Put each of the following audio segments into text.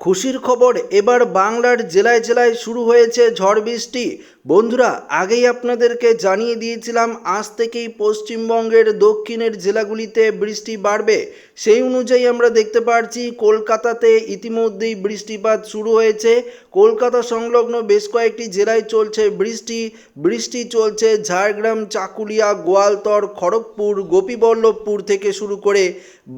খুশির খবর এবার বাংলার জেলায় জেলায় শুরু হয়েছে ঝড় বৃষ্টি। বন্ধুরা, আগেই আপনাদেরকে জানিয়ে দিয়েছিলাম, আজ থেকেই পশ্চিমবঙ্গের দক্ষিণের জেলাগুলিতে বৃষ্টি বাড়বে। সেই অনুযায়ী আমরা দেখতে পাচ্ছি কলকাতাতে ইতিমধ্যেই বৃষ্টিপাত শুরু হয়েছে। কলকাতা সংলগ্ন বেশ কয়েকটি জেলায় চলছে বৃষ্টি। বৃষ্টি চলছে ঝাড়গ্রাম, চাকুলিয়া, গোয়ালতর, খড়গপুর, গোপীবল্লভপুর থেকে শুরু করে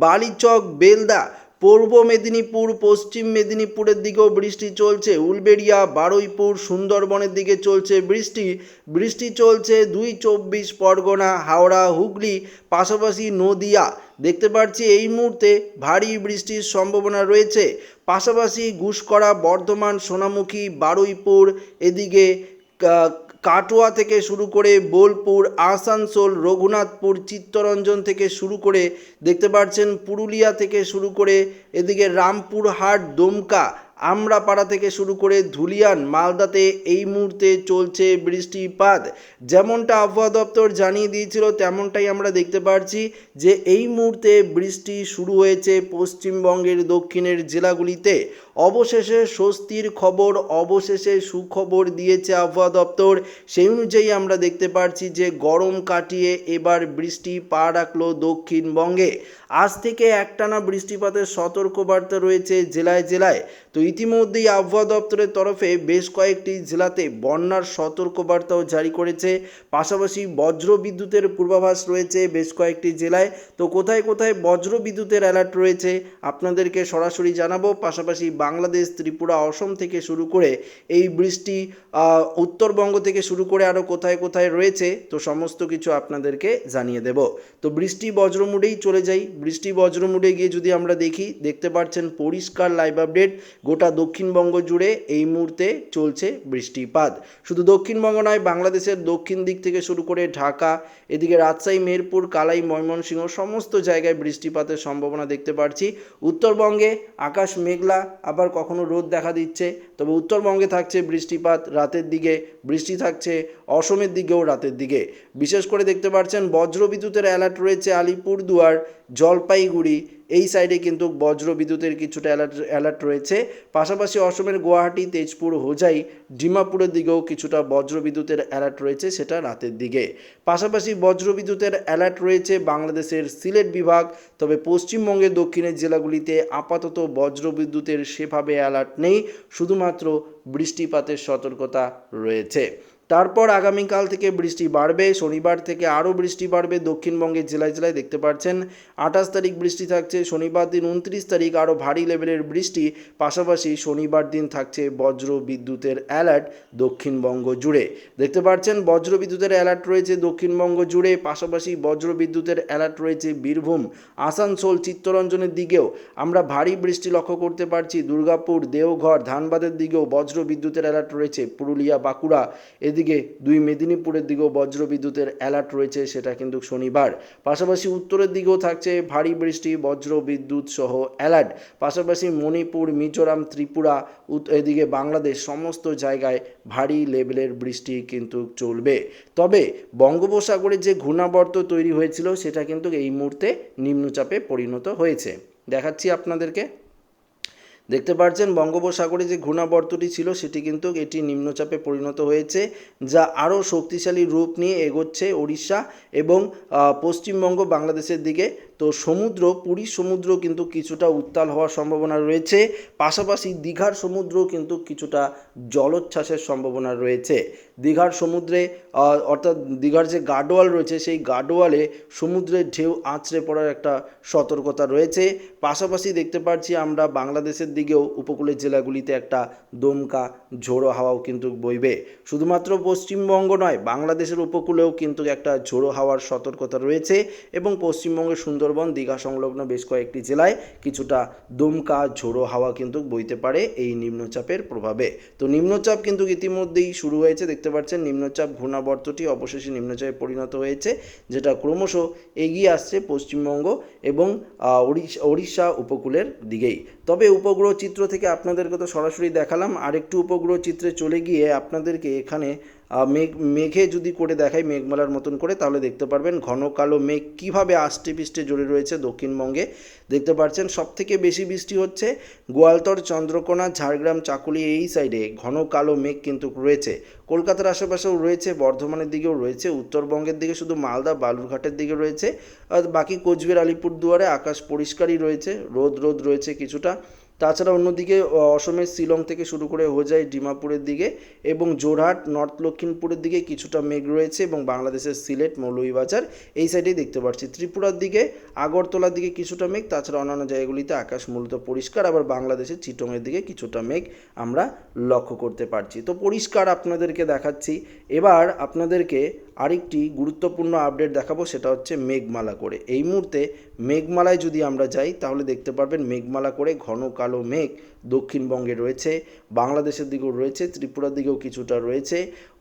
বালিচক, বেলদা। পূর্ব মেদিনীপুর, পশ্চিম মেদিনীপুরের দিকেও বৃষ্টি চলছে। উলবেড়িয়া, বারুইপুর, সুন্দরবনের দিকে চলছে বৃষ্টি। বৃষ্টি চলছে দুই চব্বিশ পরগনা, হাওড়া, হুগলি, পাশাপাশি নদিয়া। দেখতে পাচ্ছি এই মুহূর্তে ভারী বৃষ্টির সম্ভাবনা রয়েছে। পাশাপাশি ঘুষকরা বর্ধমান, সোনামুখী, বারুইপুর, এদিকে কাটোয়া থেকে শুরু করে বোলপুর, আসানসোল, রঘুনাথপুর, চিত্তরঞ্জন থেকে শুরু করে দেখতে পাচ্ছেন পুরুলিয়া থেকে শুরু করে এদিকে রামপুরহাট, দমকা, আমরাপাড়া থেকে শুরু করে ধুলিয়ান, মালদাতে এই মুহূর্তে চলছে বৃষ্টিপাত। যেমনটা আবহাওয়া দপ্তর জানিয়ে দিয়েছিল, তেমনটাই আমরা দেখতে পাচ্ছি যে এই মুহূর্তে বৃষ্টি শুরু হয়েছে পশ্চিমবঙ্গের দক্ষিণের জেলাগুলিতে। অবশেষে স্বস্তির খবর, অবশেষে সুখবর দিয়েছে আবহাওয়া দপ্তর। সেই অনুযায়ী আমরা দেখতে পাচ্ছি যে গরম কাটিয়ে এবার বৃষ্টি পা রাখল দক্ষিণবঙ্গে। আজ থেকে একটানা বৃষ্টিপাতের সতর্কবার্তা রয়েছে জেলায় জেলায়। তো ইতিমধ্যেই আবহাওয়া দপ্তরের তরফে বেশ কয়েকটি জেলাতে বন্যার সতর্কবার্তাও জারি করেছে। পাশাপাশি বজ্র বিদ্যুতের পূর্বাভাস রয়েছে বেশ কয়েকটি জেলায়। তো কোথায় কোথায় বজ্র বিদ্যুতের অ্যালার্ট রয়েছে, আপনাদেরকে সরাসরি জানাব। পাশাপাশি বাংলাদেশ, ত্রিপুরা, অসম থেকে শুরু করে এই বৃষ্টি উত্তরবঙ্গ থেকে শুরু করে আরও কোথায় কোথায় রয়েছে, তো সমস্ত কিছু আপনাদেরকে জানিয়ে দেব। তো বৃষ্টি বজ্রমুডেই চলে যাই। বৃষ্টি বজ্রমুডে গিয়ে যদি আমরা দেখি, দেখতে পাচ্ছেন পরিষ্কার লাইভ আপডেট গোটা দক্ষিণবঙ্গ জুড়ে এই মুহূর্তে চলছে বৃষ্টিপাত। শুধু দক্ষিণবঙ্গ নয়, বাংলাদেশের দক্ষিণ দিক থেকে শুরু করে ঢাকা, এদিকে রাজশাহী, মেহেরপুর, কালাই, ময়মনসিংহ, সমস্ত জায়গায় বৃষ্টিপাতের সম্ভাবনা দেখতে পাচ্ছি। উত্তরবঙ্গে আকাশ মেঘলা আবার কখনো রোদ দেখা দিচ্ছে, তবে উত্তরবঙ্গে থাকছে বৃষ্টিপাত, রাতের দিকে বৃষ্টি থাকছে, অসমের দিকেও রাতের দিকে। বিশেষ করে দেখতে পাচ্ছেন বজ্রবিদ্যুতের অ্যালার্ট রয়েছে আলিপুরদুয়ার। জলপাইগুড়ি, এই সাইডে কিন্তু বজ্র বিদ্যুতের কিছুটা অ্যালার্ট অ্যালার্ট রয়েছে। পাশাপাশি অসমের গুয়াহাটি, তেজপুর, হোজাই, ডিমাপুরের দিকেও কিছুটা বজ্র বিদ্যুতের অ্যালার্ট রয়েছে সেটা রাতের দিকে। পাশাপাশি বজ্র বিদ্যুতের অ্যালার্ট রয়েছে বাংলাদেশের সিলেট বিভাগ, তবে পশ্চিমবঙ্গের দক্ষিণের জেলাগুলিতে আপাতত বজ্র বিদ্যুতের সেভাবে অ্যালার্ট নেই, শুধুমাত্র বৃষ্টিপাতের সতর্কতা রয়েছে। তারপর আগামীকাল থেকে বৃষ্টি বাড়বে, শনিবার থেকে আরও বৃষ্টি বাড়বে, দক্ষিণবঙ্গের জেলায় জেলায় দেখতে পাচ্ছেন আঠাশ তারিখ বৃষ্টি থাকছে, শনিবার দিন উনত্রিশ তারিখ আরও ভারী লেভেলের বৃষ্টি, পাশাপাশি শনিবার দিন থাকছে বজ্র বিদ্যুতের অ্যালার্ট দক্ষিণবঙ্গ জুড়ে। দেখতে পাচ্ছেন বজ্র বিদ্যুতের অ্যালার্ট রয়েছে দক্ষিণবঙ্গ জুড়ে, পাশাপাশি বজ্র বিদ্যুতের অ্যালার্ট রয়েছে বীরভূম, আসানসোল, চিত্তরঞ্জনের দিকেও। আমরা ভারী বৃষ্টি লক্ষ্য করতে পারছি, দুর্গাপুর, দেওঘর, ধানবাদের দিকেও বজ্র বিদ্যুতের অ্যালার্ট রয়েছে, পুরুলিয়া, বাঁকুড়া। এদিকে দুই মেদিনীপুরের দিকেও বজ্র বিদ্যুতের অ্যালার্ট রয়েছে, সেটা কিন্তু শনিবার। পাশাপাশি উত্তরের দিকেও থাকছে ভারী বৃষ্টি বজ্র বিদ্যুৎ সহ অ্যালার্ট পাশাপাশি মণিপুর, মিজোরাম, ত্রিপুরা এদিকে বাংলাদেশ সমস্ত জায়গায় ভারী লেভেলের বৃষ্টি কিন্তু চলবে। তবে বঙ্গোপসাগরে যে ঘূর্ণাবর্ত তৈরি হয়েছিল, সেটা কিন্তু এই মুহূর্তে নিম্নচাপে পরিণত হয়েছে। দেখাচ্ছি আপনাদেরকে। দেখতে পাচ্ছেন বঙ্গোপসাগরে যে ঘূর্ণাবর্তটি ছিল সেটি কিন্তু এটি নিম্নচাপে পরিণত হয়েছে, যা আরও শক্তিশালী রূপ নিয়ে এগোচ্ছে ওড়িশা এবং পশ্চিমবঙ্গ, বাংলাদেশের দিকে। তো সমুদ্র পুরীর সমুদ্র কিন্তু কিছুটা উত্তাল হওয়ার সম্ভাবনা রয়েছে। পাশাপাশি দীঘার সমুদ্র কিন্তু কিছুটা জলোচ্ছ্বাসের সম্ভাবনা রয়েছে। দীঘার সমুদ্রে অর্থাৎ দীঘার যে গার্ডওয়াল রয়েছে, সেই গার্ডওয়ালে সমুদ্রের ঢেউ আঁচড়ে পড়ার একটা সতর্কতা রয়েছে। পাশাপাশি দেখতে পাচ্ছি আমরা বাংলাদেশের দিকেও উপকূলের জেলাগুলিতে একটা দমকা ঝোড়ো হাওয়াও কিন্তু বইবে। শুধুমাত্র পশ্চিমবঙ্গ নয়, বাংলাদেশের উপকূলেও কিন্তু একটা ঝোড়ো হাওয়ার সতর্কতা রয়েছে এবং পশ্চিমবঙ্গের সুন্দরবন, দীঘা সংলগ্ন বেশ কয়েকটি জেলায় কিছুটা দমকা ঝোড়ো হাওয়া কিন্তু বইতে পারে এই নিম্নচাপের প্রভাবে। তো নিম্নচাপ কিন্তু ইতিমধ্যেই শুরু হয়েছে, দেখতে পাচ্ছেন নিম্নচাপ ঘূর্ণাবর্তটি অবশেষে নিম্নচাপে পরিণত হয়েছে, যেটা ক্রমশ এগিয়ে আসছে পশ্চিমবঙ্গ এবং ওড়িশা উপকূলের দিকেই। তবে উপগ্রহ চিত্র থেকে আপনাদেরকে তো সরাসরি দেখালাম। আরেকটু উপগ্রহ চিত্রে চলে গিয়ে আপনাদেরকে এখানে মেঘ মেঘে যদি করে দেখাই মেঘমালার মতন করে, তাহলে দেখতে পারবেন ঘন কালো মেঘ কীভাবে আষ্টে পিষ্টে জড়ে রয়েছে দক্ষিণবঙ্গে। দেখতে পাচ্ছেন সব থেকে বেশি বৃষ্টি হচ্ছে গোয়ালতর, চন্দ্রকোনা, ঝাড়গ্রাম, চাকুলি, এই সাইডে ঘন কালো মেঘ কিন্তু রয়েছে। কলকাতার আশেপাশেও রয়েছে, বর্ধমানের দিকেও রয়েছে, উত্তরবঙ্গের দিকে শুধু মালদা, বালুরঘাটের দিকে রয়েছে, আর বাকি কোচবিহার, আলিপুরদুয়ারে আকাশ পরিষ্কারই রয়েছে, রোদ রোদ রয়েছে কিছুটা। তাছাড়া অন্যদিকে অসমের শিলং থেকে শুরু করে হোজাই, ডিমাপুরের দিকে এবং জোরহাট নর্থ লক্ষিমপুরের দিকে কিছুটা মেঘ রয়েছে এবং বাংলাদেশের সিলেট, মৌলভীবাজার এই সাইডেই দেখতে পাচ্ছি ত্রিপুরার দিকে, আগরতলার দিকে কিছুটা মেঘ, তাছাড়া অন্যান্য জায়গাগুলিতে আকাশ মূলত পরিষ্কার, আবার বাংলাদেশের চিটংয়ের দিকে কিছুটা মেঘ আমরা লক্ষ্য করতে পারছি। তো পরিষ্কার আপনাদেরকে দেখাচ্ছি। এবার আপনাদেরকে আরেকটি গুরুত্বপূর্ণ আপডেট দেখাবো, সেটা হচ্ছে মেঘমালা করে। এই মুহূর্তে মেঘমালায় যদি আমরা যাই, তাহলে দেখতে পারবেন মেঘমালা করে ঘন কালো মেঘ দক্ষিণবঙ্গে রয়েছে, বাংলাদেশের দিকেও রয়েছে, ত্রিপুরার দিকেও কিছুটা রয়েছে,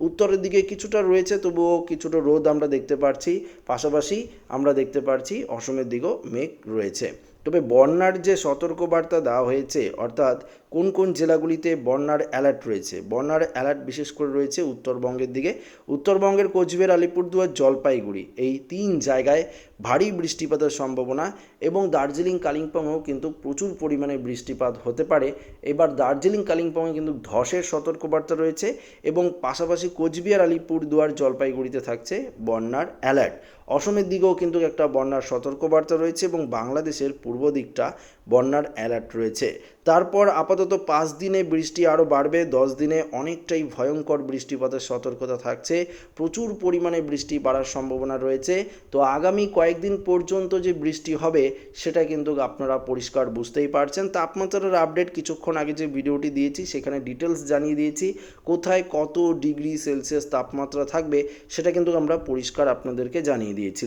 উত্তরের দিকে কিছুটা রয়েছে, তবুও কিছুটা রোদ আমরা দেখতে পাচ্ছি পাশাপাশি আমরা দেখতে পাচ্ছি অসমের দিকেও মেঘ রয়েছে। তবে বন্যার যে সতর্কবার্তা দেওয়া হয়েছে, অর্থাৎ কোন কোন জেলাগুলিতে বন্যার অ্যালার্ট রয়েছে? বন্যার অ্যালার্ট বিশেষ করে রয়েছে উত্তরবঙ্গের দিকে। উত্তরবঙ্গের কোচবিহার, আলিপুরদুয়ার, জলপাইগুড়ি। এই তিন জায়গায় ভারী বৃষ্টিপাতের সম্ভাবনা এবং দার্জিলিং, কালিম্পংয়েও কিন্তু প্রচুর পরিমাণে বৃষ্টিপাত হতে পারে। এবার দার্জিলিং, কালিম্পংয়ে কিন্তু ধসের সতর্কবার্তা রয়েছে এবং পাশাপাশি কোচবিহার, আলিপুরদুয়ার, জলপাইগুড়িতে থাকছে বন্যার অ্যালার্ট অসমের দিকেও কিন্তু একটা বন্যার সতর্কবার্তা রয়েছে এবং বাংলাদেশের পূর্ব দিকটা বন্যার অ্যালার্ট রয়েছে। তারপর আপাতত পাঁচ দিনে বৃষ্টি আরও বাড়বে, দশ দিনে অনেকটাই ভয়ঙ্কর বৃষ্টিপাতের সতর্কতা থাকছে, প্রচুর পরিমাণে বৃষ্টি বাড়ার সম্ভাবনা রয়েছে। তো আগামী কয়েকদিন পর্যন্ত যে বৃষ্টি হবে, সেটা কিন্তু আপনারা পরিষ্কার বুঝতেই পারছেন। তাপমাত্রার আপডেট কিছুক্ষণ আগে যে ভিডিওটি দিয়েছি, সেখানে ডিটেলস জানিয়ে দিয়েছি, কোথায় কত ডিগ্রি সেলসিয়াস তাপমাত্রা থাকবে, সেটা কিন্তু আমরা পরিষ্কার আপনাদেরকে জানিয়ে দিয়েছি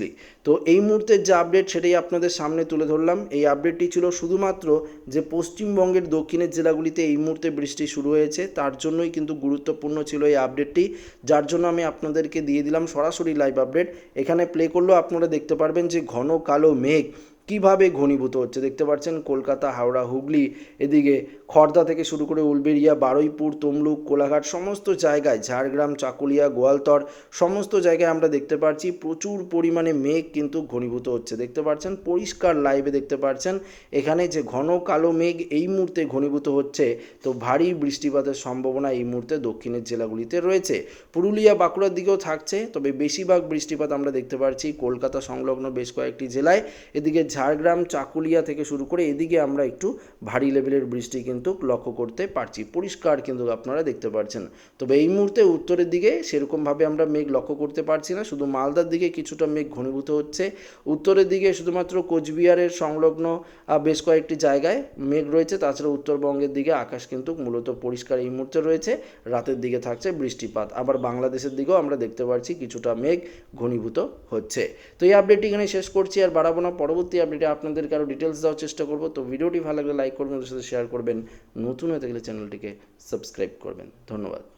তো এই মুহূর্তের যে আপডেট, সেটাই আপনাদের সামনে তুলে ধরলাম। এই আপডেটটি ছিল শুধুমাত্র যে পশ্চিমবঙ্গের দক্ষিণের জেলাগুলিতে এই মুহূর্তে বৃষ্টি শুরু হয়েছে, তার জন্যই কিন্তু গুরুত্বপূর্ণ ছিল এই আপডেটটি যার জন্য আমি আপনাদেরকে দিয়ে দিলাম সরাসরি লাইভ আপডেট এখানে প্লে করলেও আপনারা দেখতে পারবেন যে ঘন কালো মেঘ কীভাবে ঘনীভূত হচ্ছে? দেখতে পাচ্ছেন কলকাতা, হাওড়া, হুগলি, এদিকে খর্দা থেকে শুরু করে উলবেড়িয়া, বারুইপুর, তমলুক, কোলাঘাট, সমস্ত জায়গায়, ঝাড়গ্রাম, চাকুলিয়া, গোয়ালতর, সমস্ত জায়গায় আমরা দেখতে পাচ্ছি প্রচুর পরিমাণে মেঘ কিন্তু ঘনীভূত হচ্ছে। দেখতে পাচ্ছেন পরিষ্কার লাইভে দেখতে পাচ্ছেন এখানে যে ঘন কালো মেঘ এই মুহূর্তে ঘনীভূত হচ্ছে, তো ভারী বৃষ্টিপাতের সম্ভাবনা এই মুহূর্তে দক্ষিণের জেলাগুলিতে রয়েছে। পুরুলিয়া, বাঁকুড়ার দিকেও থাকছে, তবে বেশিরভাগ বৃষ্টিপাত আমরা দেখতে পাচ্ছি কলকাতা সংলগ্ন বেশ কয়েকটি জেলায়। এদিকে ঝাড়গ্রাম, চাকুলিয়া থেকে শুরু করে এদিকে আমরা একটু ভারী লেভেলের বৃষ্টি কিন্তু লক্ষ্য করতে পারছি। পরিষ্কার কিন্তু আপনারা দেখতে পাচ্ছেন তবে এই মুহূর্তে উত্তরের দিকে সেরকমভাবে আমরা মেঘ লক্ষ্য করতে পারছি না। শুধু মালদার দিকে কিছুটা মেঘ ঘনীভূত হচ্ছে। উত্তরের দিকে শুধুমাত্র কোচবিহারের সংলগ্ন বেশ কয়েকটি জায়গায় মেঘ রয়েছে। তাছাড়া উত্তরবঙ্গের দিকে আকাশ কিন্তু মূলত পরিষ্কার এই মুহূর্তে রয়েছে। রাতের দিকে থাকছে বৃষ্টিপাত। আবার বাংলাদেশের দিকেও আমরা দেখতে পাচ্ছি কিছুটা মেঘ ঘনীভূত হচ্ছে। তো এই আপডেটটি এখানে শেষ করছি। আর বাড়াবো না। পরবর্তী আপডেটে আপনাদেরকে আরও ডিটেলস দেওয়ার চেষ্টা করব। তো ভিডিওটি ভালো লাগলে লাইক করবেন ওদের সাথে শেয়ার করবেন। নতুন হয়ে থাকলে চ্যানেলটিকে সাবস্ক্রাইব করবেন। ধন্যবাদ।